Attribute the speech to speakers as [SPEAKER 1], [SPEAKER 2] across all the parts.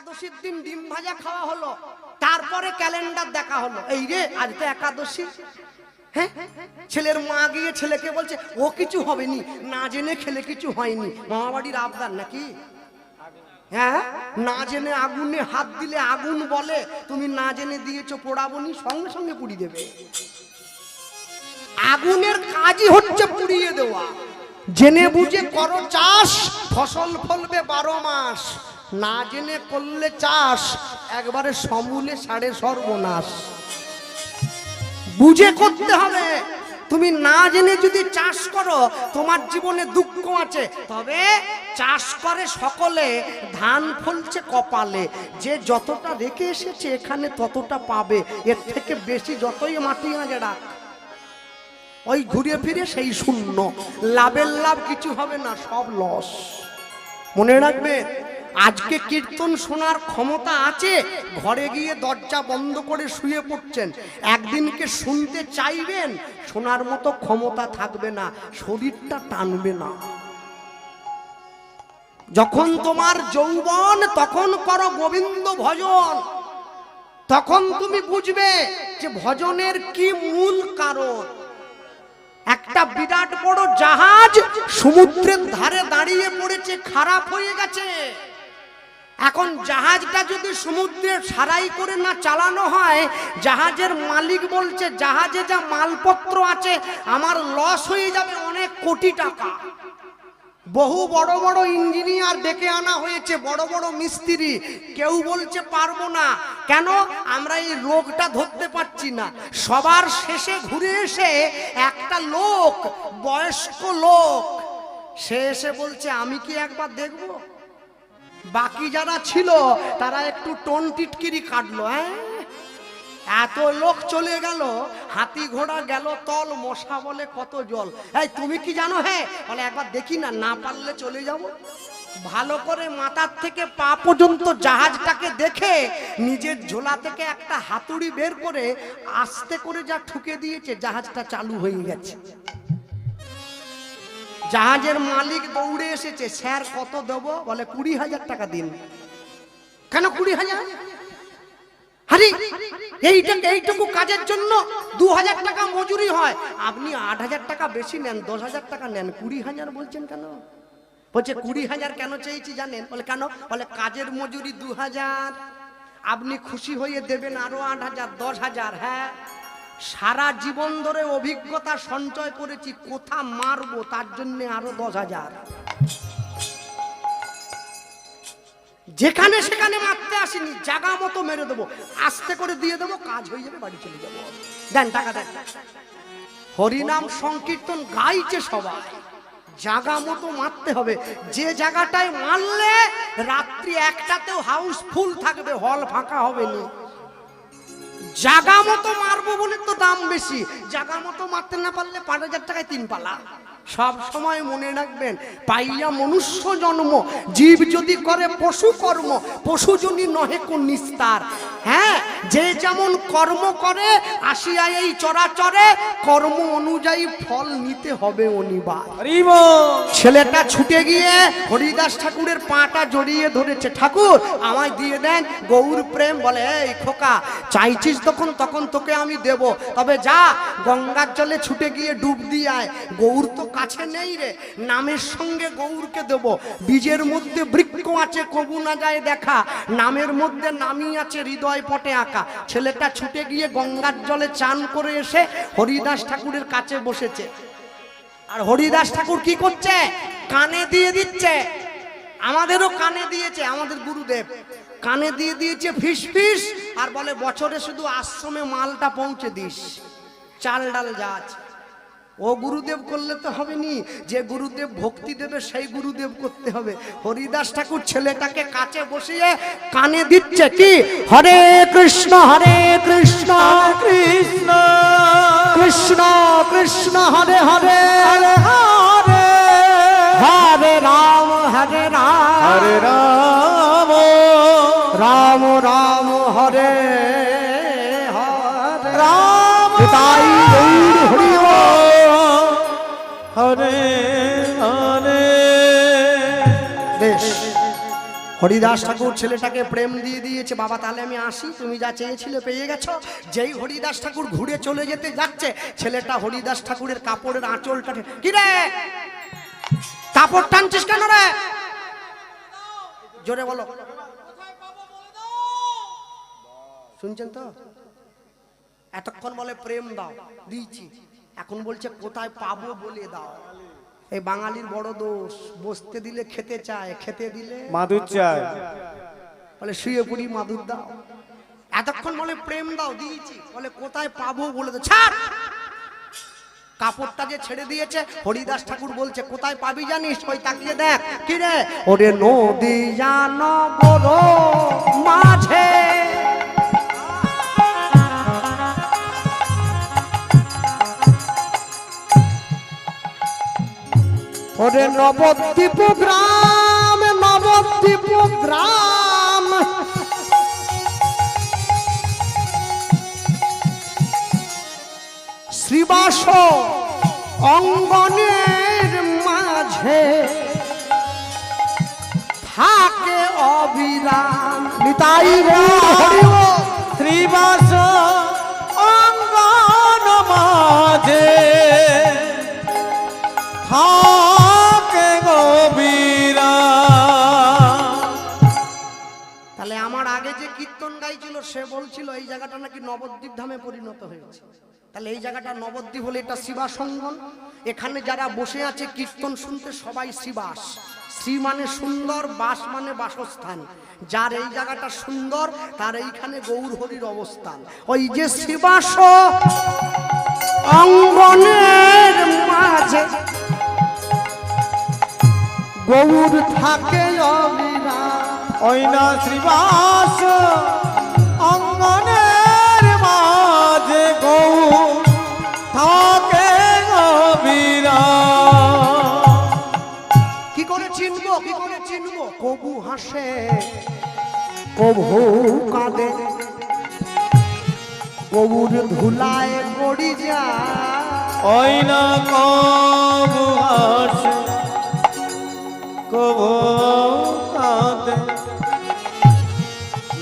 [SPEAKER 1] একাদশীর দিন ডিম ভাজা খাওয়া হলো, তারপরে ক্যালেন্ডার দেখা হলো। এই রে, আজ তো একাদশী। হ্যাঁ? ছেলের মা গিয়ে ছেলেকে বলছে, ও কিছু হবে নি জেনে খেলে কিছু হয়নি। মামা বাড়ির আবদার নাকি? হ্যাঁ? না জেনে আগুনে হাত দিলে আগুন বলে, তুমি না জেনে দিয়েছ পোড়াবনি সঙ্গে সঙ্গে পুড়ি দেবে। আগুনের কাজই হচ্ছে পুড়িয়ে দেওয়া। জেনে বুঝে করো চাষ, ফসল ফলবে বারো মাস। না জেনে করলে চাষ, একবারে সমূলে সাড়ে সর্বনাশ। বুঝে করতে হবে, তুমি না জেনে যদি চাষ করো, তোমার জীবনে দুঃখ আছে। তবে চাষ করে সকলে, ধান ফলছে কপালে, যে যতটা রেখে এসেছে এখানে ততটা পাবে, এর থেকে বেশি যতই মাটি আগে রাখ। ওই ঘুরে ফিরে সেই শূন্য, লাভের লাভ কিছু হবে না, সব লস। মনে রাখবে? আজকে কীর্তন শোনার ক্ষমতা আছে? ঘরে গিয়ে দরজা বন্ধ করে শুয়ে পড়ছেন। একদিনকে শুনতে চাইবেন? শোনার মতো ক্ষমতা থাকবে না, শরীরটা টানবে না। যখন তোমার যৌবন, তখন করো গোবিন্দ ভজন। তখন তুমি বুঝবে যে ভজনের কি মূল কারণ। একটা বিরাট বড় জাহাজ সমুদ্রের ধারে দাঁড়িয়ে পড়েছে, খারাপ হয়ে গেছে। এখন জাহাজটা যদি সমুদ্রে সারাই করে না চালানো হয়, জাহাজের মালিক বলছে, জাহাজে যা মালপত্র আছে, আমার লস হয়ে যাবে অনেক কোটি টাকা। বহু বড় বড় ইঞ্জিনিয়ার ডেকে আনা হয়েছে, বড় বড় মিস্ত্রি। কেউ বলছে, পারব না। কেন? আমরা এই রোগটা ধরতে পারছি না। সবার শেষে ঘুরে এসে একটা লোক, বয়স্ক লোক, সে এসে বলছে, আমি কি একবার দেখব? বাকি যারা ছিল, তারা একটু টোন টিটকিরি কাটলো হ্যাঁ? এত লোক চলে গেল, হাতি ঘোড়া গেল, তল মশা বলে কত জল। এই, তুমি কি জানো হ্যাঁ বলে, একবার দেখি না না পারলে চলে যাব। ভালো করে মাথার থেকে পা পর্যন্ত জাহাজটাকে দেখে, নিজের ঝোলা থেকে একটা হাতুড়ি বের করে আস্তে করে যা ঠুকে দিয়েছে, জাহাজটা চালু হয়ে গেছে। জাহাজের মালিক দৌড়ে এসেছে, স্যার, কত দেবো? বলে, কুড়ি হাজার টাকা দিন। কেন কুড়ি হাজার? আরে এইটাকে এইটুকু কাজের জন্য দু হাজার টাকা মজুরি হয়। আপনি আট হাজার টাকা বেশি নেন, দশ হাজার টাকা নেন। কুড়ি হাজার বলছেন কেন? বলছে, কুড়ি হাজার কেন চেয়েছি জানেন? বলে, কেন? বলে, কাজের মজুরি দু হাজার। আপনি খুশি হয়ে দেবেন আরও আট হাজার, দশ হাজার। হ্যাঁ। সারা জীবন ধরে অভিজ্ঞতা সঞ্চয় করেছি, কোথা মারবো? তার জন্য আরও দশ হাজার। যেখানে সেখানে মারতে আসিনি, জাগা মতো মেরে দেবো। আস্তে করে দিয়ে দেবো, কাজ হয়ে যাবে, বাড়ি চলে যাব। দেন, টাকা দেন। হরিনাম সংকীর্তন গাইছে সবাই। জাগা মতো মারতে হবে। যে জায়গাটায় মারলে রাত্রি একটাতেও হাউস ফুল থাকবে, হল ফাঁকা হবে না। জাগা মতো মারবো বলে তো দাম বেশি। জাগা মতো মারতে না পারলে পাঁচ হাজার টাকায় তিন পালা। সব সময় মনে রাখবেন পাইয়া মনুষ্য জন্ম জীব যদি করে পশু কর্ম পশু যদি নহে কোন নিস্তার হ্যাঁ যে যেমন কর্ম করে আসিয়া এই চরাচরে কর্ম অনুযায়ী ফল নিতে হবে অনিবার। ছেলেটা ছুটে গিয়ে হরিদাস ঠাকুরের পাটা জড়িয়ে ধরেছে। ঠাকুর আমায় দিয়ে দেন গৌর প্রেম বলে এই খোকা চাইছিস তখন তখন তোকে আমি দেব। তবে যা গঙ্গার জলে ছুটে গিয়ে ডুব দিয়ে আয়। গৌর তো কাছে নেই রে। নামের সঙ্গে গৌরকে দেব। বীজের মধ্যে বৃক্ষ আছে, কবু না যায় দেখা। নামের মধ্যে নামই আছে, হৃদয় পটে আঁকা। ছেলেটা ছুটে গিয়ে গঙ্গার জলে চান করে এসে হরিদাস ঠাকুরের কাছে বসেছে। আর হরিদাস ঠাকুর কি করছে? কানে দিয়ে দিচ্ছে। আমাদেরও কানে দিয়েছে, আমাদের গুরুদেব। কানে দিয়ে দিয়েছে, ফিস ফিস। আর বলে, বছরে শুধু আশ্রমে মালটা পৌঁছে দিস। চাল ডাল যা আছে। ও গুরুদেব করলে তো হবে নি যে গুরুদেব ভক্তি দেবে সেই গুরুদেব করতে হবে। হরিদাস ঠাকুর ছেলেটাকে কাছে বসিয়ে কানে দিচ্ছে কি? হরে কৃষ্ণ হরে কৃষ্ণ।
[SPEAKER 2] কৃষ্ণ
[SPEAKER 1] কৃষ্ণ কৃষ্ণ হরে হরে।
[SPEAKER 2] হরে হরে
[SPEAKER 1] হরে রাম হরে রাম।
[SPEAKER 2] হরে রাম।
[SPEAKER 1] রাম রাম হরে হরে হরিদাস ঠাকুর ছেলেটাকে প্রেম দিয়ে দিয়েছে, বাবা, তাহলে আমি আসি, তুমি যা চেয়েছিলে পেয়ে গেছো। যেই হরিদাস ঠাকুর ঘুরে চলে যেতে যাচ্ছে, ছেলেটা হরিদাস ঠাকুরের কাপড়ের আঁচলটা কি রে? কাপড় টানছিস কেন রে? জোরে বলো। শুনছেন তো? এতক্ষণ বলে প্রেম দাও, দিয়েছি। এখন বলছে, কোথায় পাবো বলে দাও। এই বাঙালির বড় দোষ বসতে দিলে খেতে চায় খেতে দিলে
[SPEAKER 2] মাদুর চাই
[SPEAKER 1] বলে শুয়ে পড়ি মাদুর দাও। এতক্ষণ বলে প্রেম দাও দিয়েছি। বলে কোথায় পাবো? বলে দাও ছাড়! কাপড়টা যে ছেড়ে দিয়েছে হরিদাস ঠাকুর বলছে কোথায় পাবি জানিস? ওই তাকিয়ে দেখ। কি রে ওরে নদী জানো মাঝে ওরে নবদ্বীপ গ্রাম নবদ্বীপ গ্রাম শ্রীবাস অঙ্গনের মাঝে থাকে অবিরাম নিতাই।
[SPEAKER 2] শ্রীবাস
[SPEAKER 1] গাইছিল সে বলছিল, এই জায়গাটা নাকি নবদ্বীপ ধামে পরিণত হয়েছে। তাহলে এই জায়গাটা নবদ্বীপ হলে এটা শিবাসঙ্গন এখানে যারা বসে আছে, কীর্তন শুনতে সবাই শিবাস শ্রী মানে সুন্দর, বাস মানে বাসস্থান। যার এই জায়গাটা সুন্দর, তার এইখানে গৌর হরির অবস্থান। ওই যে শিবাস অঙ্গনের মাঝে গৌর থাকে অবিরাম।
[SPEAKER 2] ওই না শ্রীবাস
[SPEAKER 1] হাসে কবু কাঁদে। কবুর ধুলায় পড়ি যা।
[SPEAKER 2] ওই না কবু হাসে কবু কাঁদে।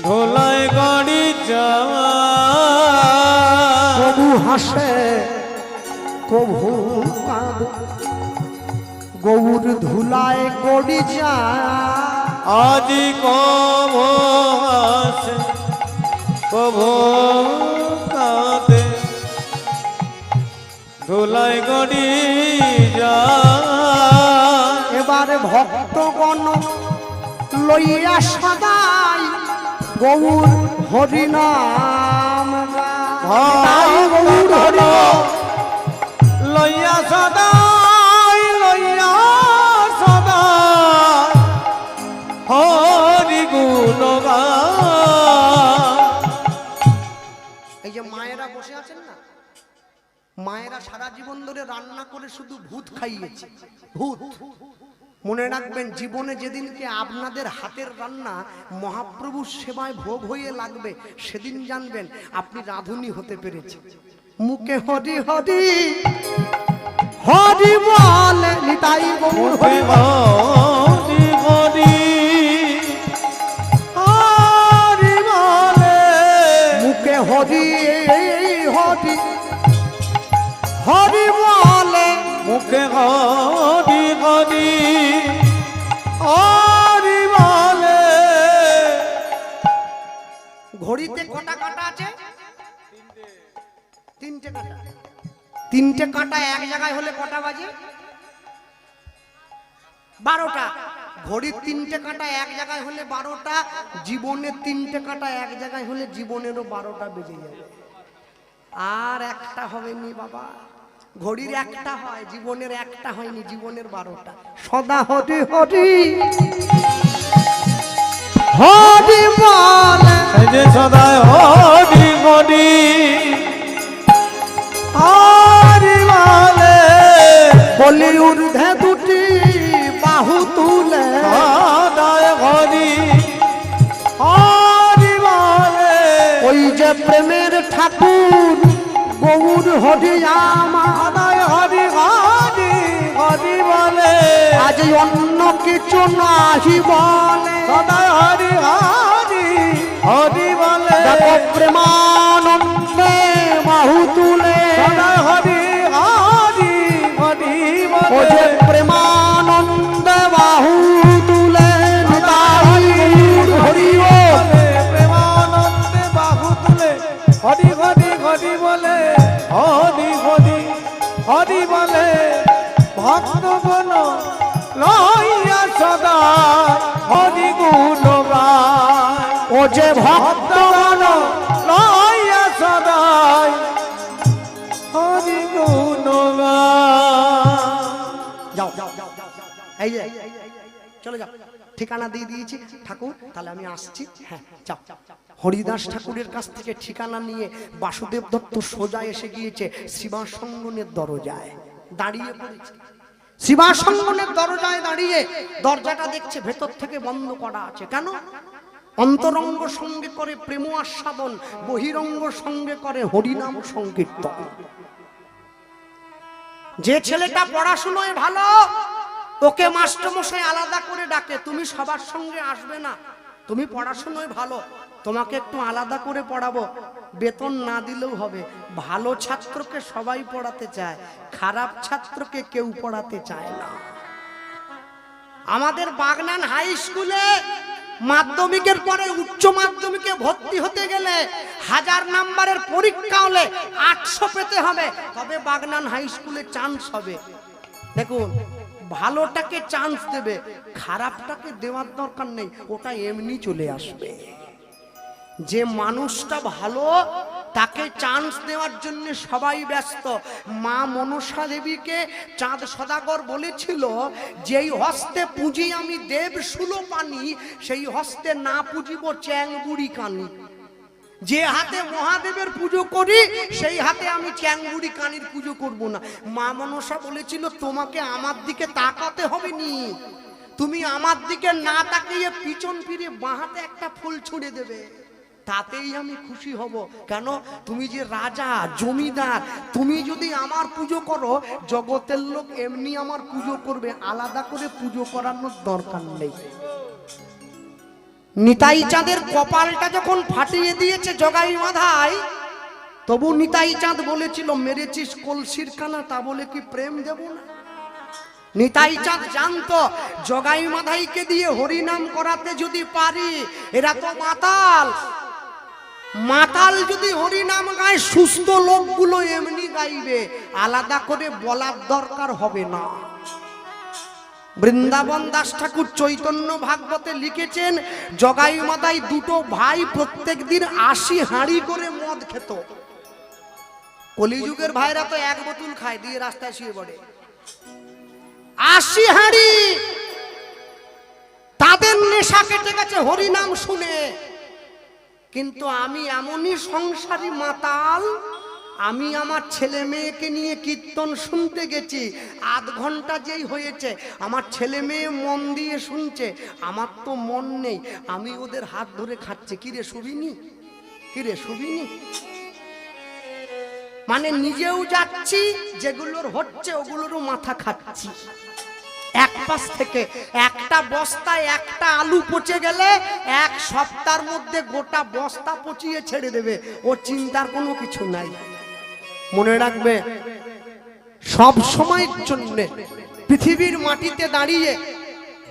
[SPEAKER 2] ধোলায় গড়ি যাওয়া
[SPEAKER 1] কবু হাসে কবু কাঁদে। গৌর ধুলায় গড়ি যা।
[SPEAKER 2] আজি কবু হাসে কাঁদে ধোলায় গাড়ি যায়
[SPEAKER 1] এবারে ভক্তগণ লইয়া সদাই গৌর হরিনাম। গৌর হরি
[SPEAKER 2] লইয়া সদাই
[SPEAKER 1] মায়েরা সারা জীবন ধরে রান্না করে শুধু ভূত খাইয়েছে, ভূত মনে রাখবেন, জীবনে যেদিনকে আপনাদের হাতের রান্না মহাপ্রভুর সেবায় ভোগ হয়ে লাগবে, সেদিন জানবেন আপনি রাঁধুনি হতে পেরেছেন মুখে হরি হরি হরি বল, নিতাই হরি বল। মুখে হরি হরি হরি বলে। ঘড়িতে কটা কাটা আছে? তিনটে কাটা। তিনটে কাটা এক জায়গায় হলে কটা বাজে? বারোটা। ঘড়ির তিনটে কাটা এক জায়গায় হলে বারোটা, জীবনের তিনটে কাটা এক জায়গায় হলে জীবনেরও বারোটা বেজে যাবে। আর একটা হবে নি বাবা। ঘড়ির একটা হয় জীবনের একটা হয়নি জীবনের বারোটা। সদা হরি হরি। হরি বলে।
[SPEAKER 2] এই যে সদা হরি হরি। হরি বলে।
[SPEAKER 1] বলি ঊর্ধ্বে
[SPEAKER 2] হরি
[SPEAKER 1] আমায় হরি
[SPEAKER 2] হরি হরি বলে।
[SPEAKER 1] আজ অন্য কিছু নাহি বলে।
[SPEAKER 2] সদায় হরি হরি হরি বলে।
[SPEAKER 1] প্রেমানন্দে বাহু তুলে।
[SPEAKER 2] সদায় হরি হরি হরি বলে।
[SPEAKER 1] প্রেমানন্দে
[SPEAKER 2] লইয়া সদা হরি গুণ
[SPEAKER 1] ও যে ভক্ত
[SPEAKER 2] লইয়া হরি গুণ
[SPEAKER 1] যাও এই যে চলে যাও। ঠিকানা দিয়ে দিয়েছি। ঠাকুর তাহলে আমি আসছি। হ্যাঁ যাও। হরিদাস ঠাকুরের কাছ থেকে ঠিকানা নিয়ে বাসুদেব দত্ত সোজা এসে গিয়েছে শিবাসঙ্গনের দরজায়। দাঁড়িয়ে পড়েছে। শিবাসঙ্গনের দরজায় দাঁড়িয়ে দরজাটা দেখছে, ভেতর থেকে বন্ধ করা আছে। কেন? অন্তরঙ্গ সঙ্গে করে প্রেম আস্বাদন, বহিরঙ্গ সঙ্গে করে হরিনাম সংকীর্তন। যে ছেলেটা পড়াশুনোয় ভালো, ওকে মাস্টারমশাই আলাদা করে ডাকে, তুমি সবার সঙ্গে আসবে না, তুমি পড়াশুনোয় ভালো, তোমাকে একটু আলাদা করে পড়াবো। বেতন না দিলেও হবে। ভালো ছাত্রকে সবাই পড়াতে চায়, খারাপ ছাত্রকে কেউ পড়াতে চায় না। আমাদের বাগনান হাই স্কুলে মাধ্যমিকের পরে উচ্চ মাধ্যমিকে ভর্তি হতে গেলে হাজার নাম্বারের পরীক্ষা হলে আটশো পেতে হবে। তবে বাগনান হাই স্কুলে চান্স হবে। দেখুন, ভালোটাকে চান্স দেবে, খারাপটাকে দেওয়ার দরকার নেই, ওটা এমনি চলে আসবে। যে মানুষটা ভালো, তাকে চান্স দেওয়ার জন্য সবাই ব্যস্ত। মা মনসা দেবীকে চাঁদ সদাগর বলেছিল, যেই হস্তে পুঁজি আমি দেব সুলো পানি, সেই হস্তে না পুঁজিব চ্যাং বুড়ি কানি। যে হাতে মহাদেবের পুজো করি, সেই হাতে আমি চ্যাংবুড়ি কানির পুজো করব না। মা মনসা বলেছিল, তোমাকে আমার দিকে তাকাতে হবে নি। তুমি আমার দিকে না তাকিয়ে পিছন ফিরে বাঁহাতে একটা ফুল ছুঁড়ে দেবে। তাতেই আমি খুশি হব। কেন? তুমি যে রাজা, জমিদার, তুমি যদি আমার পুজো করো, জগতের লোক এমনি আমার পুজো করবে, আলাদা করে পুজো করানোর দরকার নেই। নিতাই চাঁদের কপালটা যখন ফাটিয়ে দিয়েছে জগাই মাধাই, তবু নিতাই চাঁদ বলেছিল, মেরেছিস কলসির কানা, তা বলে কি প্রেম দেব না? নিতাই চাঁদ জানতো, জগাই মাধাইকে দিয়ে হরিনাম করাতে যদি পারি, এরা তো মাতাল। মাতাল যদি হরিনাম গায়, সুস্থ লোকগুলো এমনি গাইবে, আলাদা করে বলার দরকার হবে না। বৃন্দাবন দাস ঠাকুর চৈতন্য ভাগবতে লিখেছেন, জগাই মাদাই দুটো ভাই প্রত্যেক দিন আশি হাঁড়ি করে মদ খেত। কলিযুগের ভাইরা তো এক বোতল খায়, দিয়ে রাস্তায় শুয়ে পড়ে। আশি হাঁড়ি! তাদের নেশা কেটে গেছে, হরিনাম শুনে। কিন্তু আমি এমনই সংসারী মাতাল, আমি আমার ছেলে মেয়েকে নিয়ে কীর্তন শুনতে গেছি, আধ ঘণ্টা যেই হয়েছে, আমার ছেলে মেয়ে মন দিয়ে শুনছে, আমার তো মন নেই, আমি ওদের হাত ধরে খাচ্ছে কিরে শুবিনি কিরে শুবিনি মানে নিজেও যাচ্ছি, যেগুলোর হচ্ছে ওগুলোরও মাথা খাচ্ছি এক পাশ থেকে একটা বস্তায় একটা আলু পচে গেলে এক সপ্তাহের মধ্যে গোটা বস্তা পচিয়ে ছেড়ে দেবে। ও চিন্তার কোনো কিছু নাই। মনে রাখবে, সব সময়ের জন্য পৃথিবীর মাটিতে দাঁড়িয়ে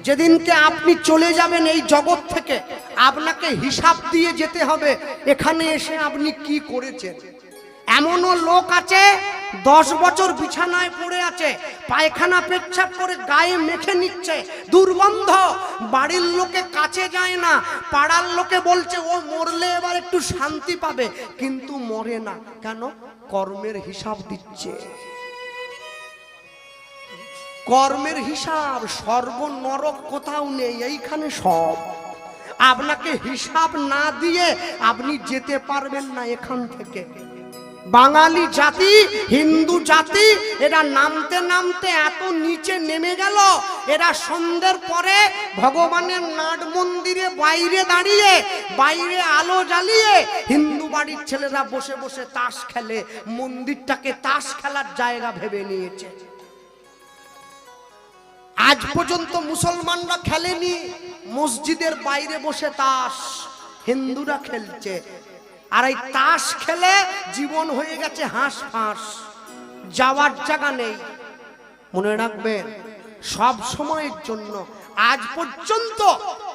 [SPEAKER 1] যেদিনকে আপনি চলে যাবেন এই জগৎ থেকে, আপনাকে হিসাব দিয়ে যেতে হবে, এখানে এসে আপনি কি করেছেন? এমনও লোক আছে, দশ বছর বিছানায় পড়ে আছে, পায়খানা পেচ্ছাপ করে গায়ে মেখে নিচ্ছে। দুর্গন্ধ, বাড়ির লোকে কাছে যায় না, পাড়ার লোকে বলছে, ও মরলে এবার একটু শান্তি পাবে। কিন্তু মরে না। কেন? কর্মের হিসাব দিচ্ছে। কর্মের হিসাব সর্ব নরক কোথাও নেই, এইখানে সব। আপনাকে হিসাব না দিয়ে আপনি যেতে পারবেন না এখান থেকে। বাঙালি জাতি, হিন্দু জাতি, এরা নামতে নামতে এত নিচে নেমে গেল। এরা সন্ধ্যের পরে ভগবানের নাট মন্দিরে বাইরে দাঁড়িয়ে, বাইরে আলো জ্বালিয়ে হিন্দু বাড়ির ছেলেরা বসে বসে তাস খেলে। মন্দিরটাকে তাস খেলার জায়গা ভেবে নিয়েছে। আজ পর্যন্ত মুসলমানরা খেলেনি, মসজিদের বাইরে বসে তাস হিন্দুরা খেলছে। আর এই তাস খেলে জীবন হয়ে গেছে হাঁস ফাঁস। যাওয়ার জায়গা নেই। মনে রাখবেন, সব সময়ের জন্য, আজ পর্যন্ত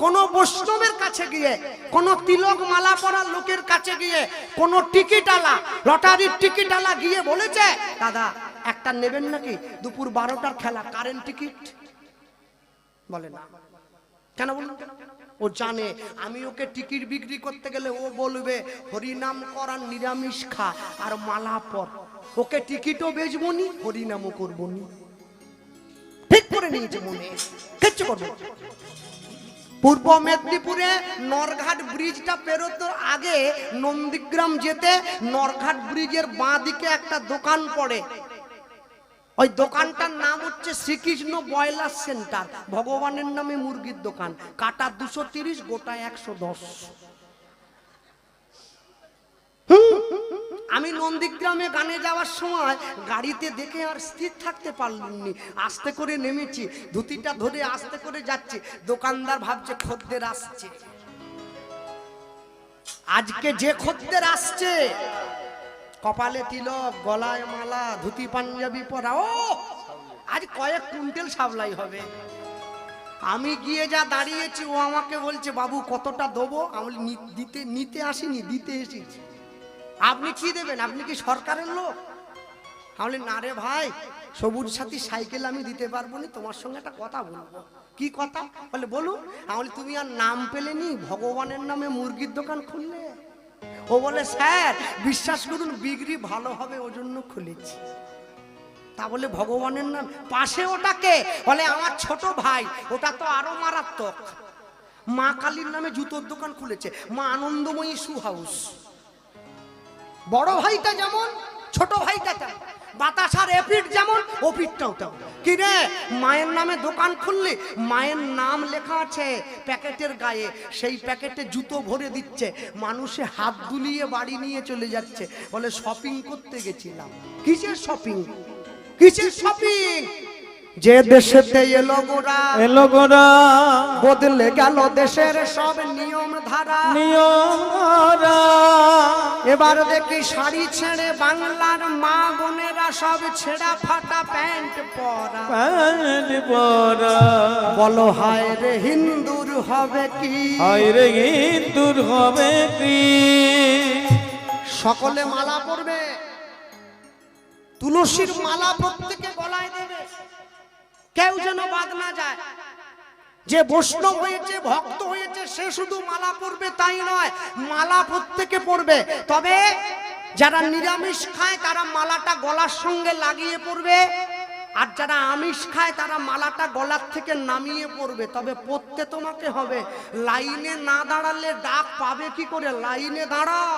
[SPEAKER 1] কোন বৈষ্ণবের কাছে গিয়ে, কোন তিলক মালা পরা লোকের কাছে গিয়ে, কোন টিকিট আলা লটারির টিকিট আলা গিয়ে বলেছে, দাদা, একটা নেবেন নাকি? দুপুর বারোটার খেলা, কারেন্ট টিকিট? বলে না। কেন বলুন ও জানে, আমি ওকে টিকিট বিক্রি করতে গেলে ও বলবে, হরিনাম করার নিরামিষ খা আর মালা পর। ওকে টিকিটও বেচবো নি, হরিনামও করব নি। ঠিক করে নিয়েছে মনে। কিচ্ছু করবে। পূর্ব মেদিনীপুরে নরঘাট ব্রিজটা পেরোতে আগে নন্দীগ্রাম যেতে নরঘাট ব্রিজের বাঁ দিকে একটা দোকান পড়ে। ওই দোকানটার নাম হচ্ছে শ্রীকৃষ্ণ বয়লার সেন্টার। ভগবানের নামে মুরগির দোকান। কাটা দুশো তিরিশ গোটা একশো দশ। আমি নন্দীগ্রামে গানে যাওয়ার সময় গাড়িতে দেখে আর স্থির থাকতে পারলুমনি। আস্তে করে নেমেছি, ধুতিটা ধরে আস্তে করে যাচ্ছি। দোকানদার ভাবছে খদ্দের আসছে। আজকে যে খদ্দের আসছে কপালে তিলক গলায় মালা ধুতি পাঞ্জাবি পরা। ও আজ কয়েক কুইন্টাল সাপ্লাই হবে। আমি গিয়ে যা দাঁড়িয়েছি ও আমাকে বলছে বাবু কতটা দেবো? আমি দিতে নিতে আসিনি দিতে এসেছি। আপনি কি দেবেন? আপনি কি সরকারের লোক? বলি, না রে ভাই সবুজ সাথী সাইকেল আমি দিতে পারব না তোমার সঙ্গে একটা কথা বলব। কি কথা? বলে বলুন। আমি তুমি আর নাম পেলেনি ভগবানের নামে মুরগির দোকান খুললে? ও বলে, স্যার, বিশ্বাস করুন, বিক্রি ভালো হবে ওই জন্য খুলেছি। তা বলে, ভগবানের নাম, পাশে ওটাকে? বলে, আমার ছোট ভাই, ওটা তো আরও মারাত্মক। মা কালীর নামে জুতোর দোকান খুলেছে, মা আনন্দময়ী শু হাউস। বড় ভাইটা যেমন, ছোট ভাইটা তেমন। বাতাসার এপিট যেমন ওপিটটাও তেমন। কিরে, মায়ের নামে দোকান খুললি? মায়ের নাম লেখা আছে প্যাকেটের গায়ে। সেই প্যাকেটে জুতো ভরে দিচ্ছে। মানুষে হাত দুলিয়ে বাড়ি নিয়ে চলে যাচ্ছে। বলে শপিং করতে গেছিলাম। কিসের শপিং কিসের শপিং যে দেশেতে এলো গোরা
[SPEAKER 2] এলো গোরা
[SPEAKER 1] বদলে গেল দেশের সব নিয়ম ধারা
[SPEAKER 2] নিয়ম করা।
[SPEAKER 1] এবার দেখি শাড়ি ছেড়ে বাংলার মা বোনেরা সব ছেঁড়া ফাটা প্যান্ট পরা।
[SPEAKER 2] প্যান্ট পরা।
[SPEAKER 1] বলো হায় রে হিন্দুর হবে কি?
[SPEAKER 2] হায় রে হিন্দুর হবে কি?
[SPEAKER 1] সকলে মালা পরবে। তুলসীর মালা প্রত্যেকে গলায় দেবে। কেউ যেন বাদ না যায়। যে বৈষ্ণব হয়েছে, ভক্ত হয়েছে, সে শুধু মালা পরবে তাই নয়, মালা প্রত্যেকে পরবে। তবে যারা নিরামিষ খায়, তারা মালাটা গলার সঙ্গে লাগিয়ে পড়বে আর যারা আমিষ খায়, তারা মালাটা গলার থেকে নামিয়ে পড়বে তবে পড়তে তোমাকে হবে। লাইনে না দাঁড়ালে ডাক পাবে কি করে? লাইনে দাঁড়াও।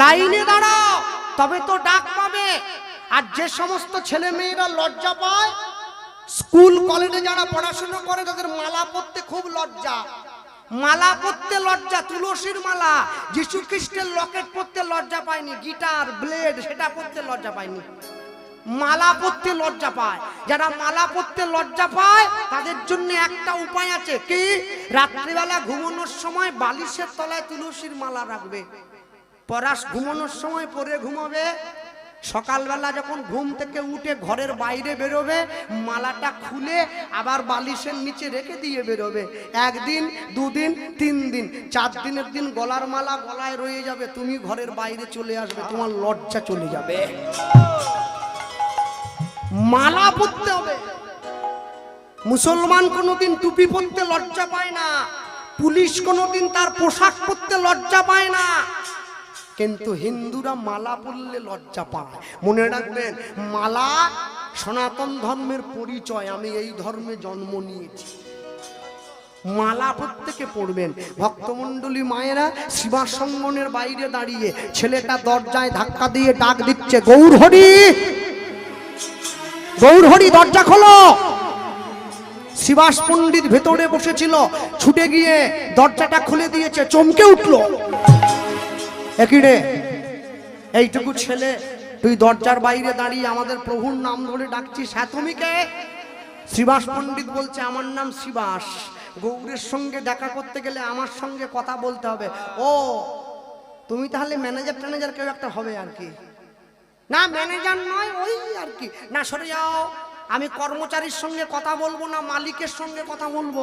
[SPEAKER 1] লাইনে দাঁড়াও। তবে তো ডাক পাবে। আর যে সমস্ত ছেলে মেয়েরা লজ্জা পায়, স্কুল, কলেজে যারা পড়াশোনা করে, তাদের মালা পরতে খুব লজ্জা। মালা পরতে লজ্জা, তুলসীর মালা। যিশু খ্রিস্টের লকেট পরতে লজ্জা পায়নি, গিটার, ব্লেড, সেটা পরতে লজ্জা পায়নি। মালা পরতে লজ্জা পায়। যারা মালা পরতে লজ্জা পায়, তাদের জন্য একটা উপায় আছে কি? রাত্রিবেলা ঘুমানোর সময় বালিশের তলায় তুলসীর মালা রাখবে। পরাশ ঘুমানোর সময় পরে ঘুমাবে সকালবেলা যখন ঘুম থেকে উঠে ঘরের বাইরে বেরোবে, মালাটা খুলে আবার বালিশের নিচে রেখে দিয়ে বেরোবে। একদিন, দুদিন, তিন দিন, চার দিনের দিন গলার মালা গলায় রয়ে যাবে, তুমি ঘরের বাইরে চলে আসবে, তোমার লজ্জা চলে যাবে। মালা পরতে হবে। মুসলমান কোনোদিন টুপি পরতে লজ্জা পায় না, পুলিশ কোনোদিন তার পোশাক পরতে লজ্জা পায় না। কিন্তু হিন্দুরা মালা পরলে লজ্জা পায়। মনে রাখবেন, মালা সনাতন ধর্মের পরিচয়, আমি এই ধর্মে জন্ম নিয়েছি। মালা প্রত্যেকে পড়বেন ভক্তমণ্ডলী মায়েরা শিবাসঙ্গনের বাইরে দাঁড়িয়ে ছেলেটা দরজায় ধাক্কা দিয়ে ডাক দিচ্ছে গৌর হরি গৌর হরি দরজা খোলো! শিবাস পণ্ডিত ভেতরে বসেছিল, ছুটে গিয়ে দরজাটা খুলে দিয়েছে, চমকে উঠল। একই রে এইটুকু ছেলে, তুই দরজার বাইরে দাঁড়িয়ে আমাদের প্রভুর নাম ধরে ডাকছিস। হ্যাঁ তুমি কে? শ্রীবাস পণ্ডিত বলছে, আমার নাম শ্রীবাস। গৌরের সঙ্গে দেখা করতে গেলে আমার সঙ্গে কথা বলতে হবে। ও, তুমি তাহলে ম্যানেজার ট্যানেজার কেউ একটা হবে আর কি? না, ম্যানেজার নয়, ওই আর কি। না, সরে যাও। আমি কর্মচারীর সঙ্গে কথা বলব না, মালিকের সঙ্গে কথা বলব।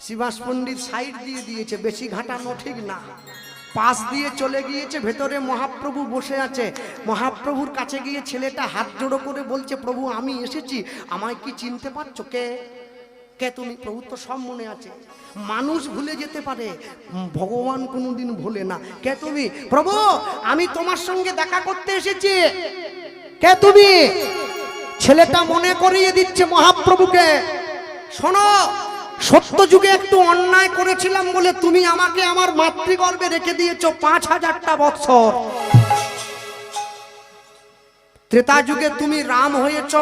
[SPEAKER 1] শিবাস পণ্ডিত সাইড দিয়ে দিয়েছে, বেশি ঘাটানো ঠিক না। পাশ দিয়ে চলে গিয়েছে, ভেতরে মহাপ্রভু বসে আছে। মহাপ্রভুর কাছে গিয়ে ছেলেটা হাত জোড়ো করে বলছে, প্রভু, আমি এসেছি। আমায় কি চিনতে পারছ কে? কে তুমি? প্রভু তো সব মনে আছে। মানুষ ভুলে যেতে পারে। ভগবান কোনোদিন ভুলে না। কে তুমি? প্রভু, আমি তোমার সঙ্গে দেখা করতে এসেছি। কে তুমি? ছেলেটা মনে করিয়ে দিচ্ছে মহাপ্রভুকে। শোনো সত্য যুগে একটু অন্যায় করেছিলাম বলে তুমি আমাকে আমার মাতৃগর্ভে রেখে দিয়েছ পাঁচ হাজারটা বৎসর। ত্রেতা যুগে তুমি রাম হয়েছ,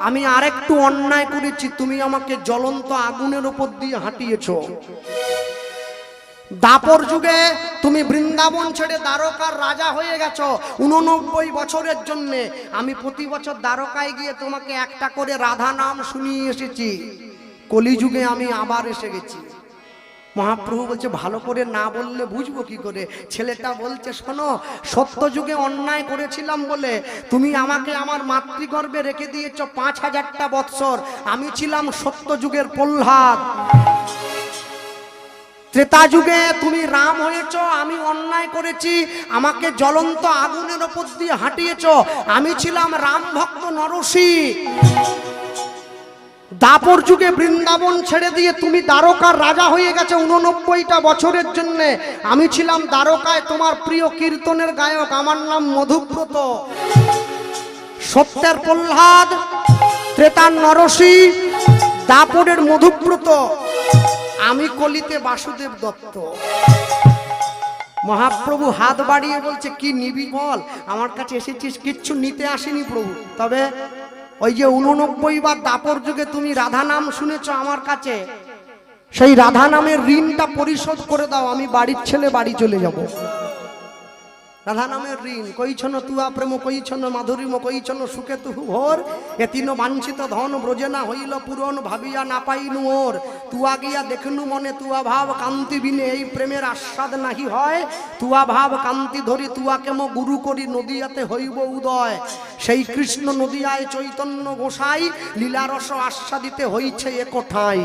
[SPEAKER 1] আমি আরেকটু অন্যায় করেছি, তুমি আমাকে জ্বলন্ত আগুনের উপর দিয়ে হাঁটিয়েছ। দাপর যুগে তুমি বৃন্দাবন ছেড়ে দ্বারকার রাজা হয়ে গেছ, উননব্বই বছরের জন্য। আমি প্রতি বছর দ্বারকায় গিয়ে তোমাকে একটা করে রাধা নাম শুনিয়ে এসেছি। কলিযুগে আমি আবার এসে গেছি। মহাপ্রভু বলছে, ভালো করে না বললে বুঝব কি করে? ছেলেটা বলছে, শোনো সত্য যুগে অন্যায় করেছিলাম বলে তুমি আমাকে আমার মাতৃগর্ভে রেখে দিয়েছ পাঁচ হাজারটা বৎসর। আমি ছিলাম সত্য যুগের প্রহ্লাদ। ত্রেতা যুগে তুমি রাম হয়েছ, আমি অন্যায় করেছি, আমাকে জ্বলন্ত আগুনের ওপর দিয়ে হাঁটিয়েছ। আমি ছিলাম রাম ভক্ত নরসী দাপর যুগে বৃন্দাবন ছেড়ে দিয়ে তুমি দ্বারকার রাজা হয়ে গেছে উননব্বইটা বছরের জন্য। আমি ছিলাম দ্বারকায় তোমার প্রিয় কীর্তনের গায়ক, আমার নাম মধুব্রত। সত্যের প্রহ্লাদ, ত্রেতার নরসী, দাপরের মধুব্রত। আমি কলিতে বাসুদেব দত্ত। মহাপ্রভু হাত বাড়িয়ে বলছে, কি নিবি বল আমার কাছে এসেছিস, কিচ্ছু নিতে আসেনি প্রভু। তবে ওই যে উননব্বই বার দাপর যুগে তুমি রাধা নাম শুনেছ আমার কাছে? সেই রাধা নামের ঋণটা পরিশোধ করে দাও আমি বাড়ির ছেলে বাড়ি চলে যাব। রাধা নামের ঋণ। কইছন তুয়া প্রেম, কইছন মাধুরীম, কইছন সুখে তুহু ভোর। এ তিন বাঞ্ছিত ধন ব্রজে না হইল পূরণ, ভাবিয়া না পাইনু ওর। তুয়া গিয়া দেখনু মনে তুয়া ভাব কান্তি বিনে এই প্রেমের আস্বাদ নাহি হয়। তুয়া ভাব কান্তি ধরি তুয়া কেম গুরু করি নদিয়াতে হইব উদয়। সেই কৃষ্ণ নদিয়ায় চৈতন্য গোসাই, লীলারস আস্বাদিতে হইছে এ কোঠায়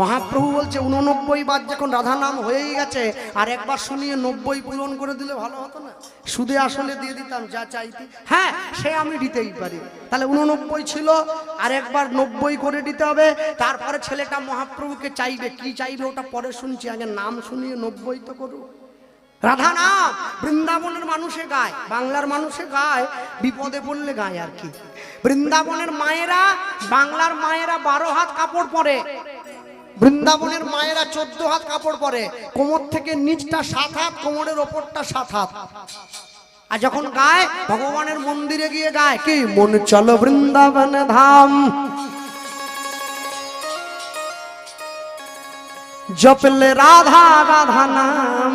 [SPEAKER 1] মহাপ্রভু বলছে, উননব্বই বার যখন রাধা নাম হয়েই গেছে, আর একবার শুনিয়ে নব্বই পূরণ করে দিলে ভালো হতো না। সুদে আসলে দিয়ে দিতাম, যা চাইতি। হ্যাঁ সে আমি দিতেই পারি। তাহলে উননব্বই ছিল, আর একবার নব্বই করে দিতে হবে। তারপরে ছেলেটা মহাপ্রভুকে চাইবে, কি চাইবে ওটা পরে শুনছি, আগে নাম শুনিয়ে নব্বই তো করুক। রাধা নাম বৃন্দাবনের মানুষে গায়, বাংলার মানুষে গায়, বিপদে পড়লে গায় আর কি। বৃন্দাবনের মায়েরা, বাংলার মায়েরা বারো হাত কাপড় পরে। বৃন্দাবনের মায়েরা চোদ্দ হাত কাপড় পরে, কোমর থেকে নিচটা সাত হাত, কোমরের ওপরটা সাত হাত। আর যখন গায়, ভগবানের মন্দিরে গিয়ে গায়, কি মন চলো বৃন্দাবন ধাম। জপলে রাধা রাধা নাম।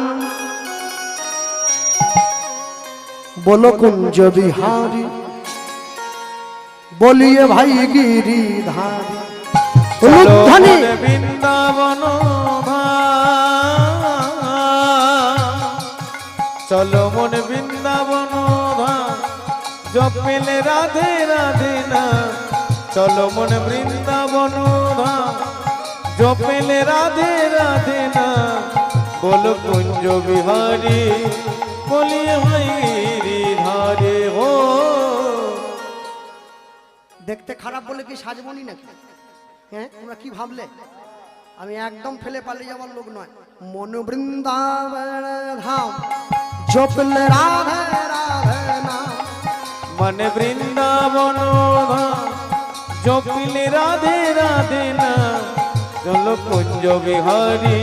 [SPEAKER 1] বলো কুঞ্জ বিহারি, বলিয়ে ভাই গিরিধারী
[SPEAKER 2] মনে বৃন্দাবন। চলো মন বৃন্দাবন। জপেলে রাধে রাধে না চলো মন বৃন্দাবন। জপেলে রাধে রাধে না বলো কুঞ্জ বিহারি বলিয়ে ভাই ধারে হো
[SPEAKER 1] দেখতে খারাপ বলে কি সাজবনি নাকি হ্যাঁ? তোমরা কি ভাবলে? আমি একদম ফেলে পালিয়ে যাওয়ার লোক নয়। মন বৃন্দাবন ধাম জপলে রাধে রাধে নাম
[SPEAKER 2] মন বৃন্দাবন ধাম, জপিলে রাধে রাধে না। চলো কুঞ্জ বিহারি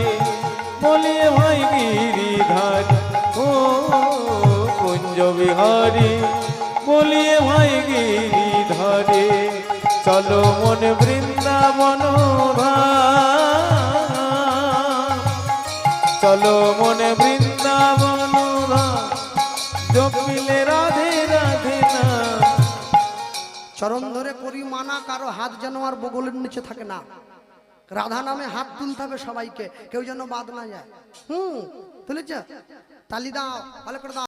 [SPEAKER 2] বলিয়ে ভাই গিরিধারি। ও কুঞ্জ বিহারি বলিয়ে ভাই গিরিধারে। চলো মন বৃন্দাবন চলো মন বৃন্দাবন জপিলে রাধে রাধে
[SPEAKER 1] চরণ ধরে করি মানা, কারও হাত যেন আর বগলের নিচে থাকে না। রাধা নামে হাত তুলতে হবে সবাইকে, কেউ যেন বাদ না যায়। হুম, তুলেছ? তালি দাও, ভালো করে দাও।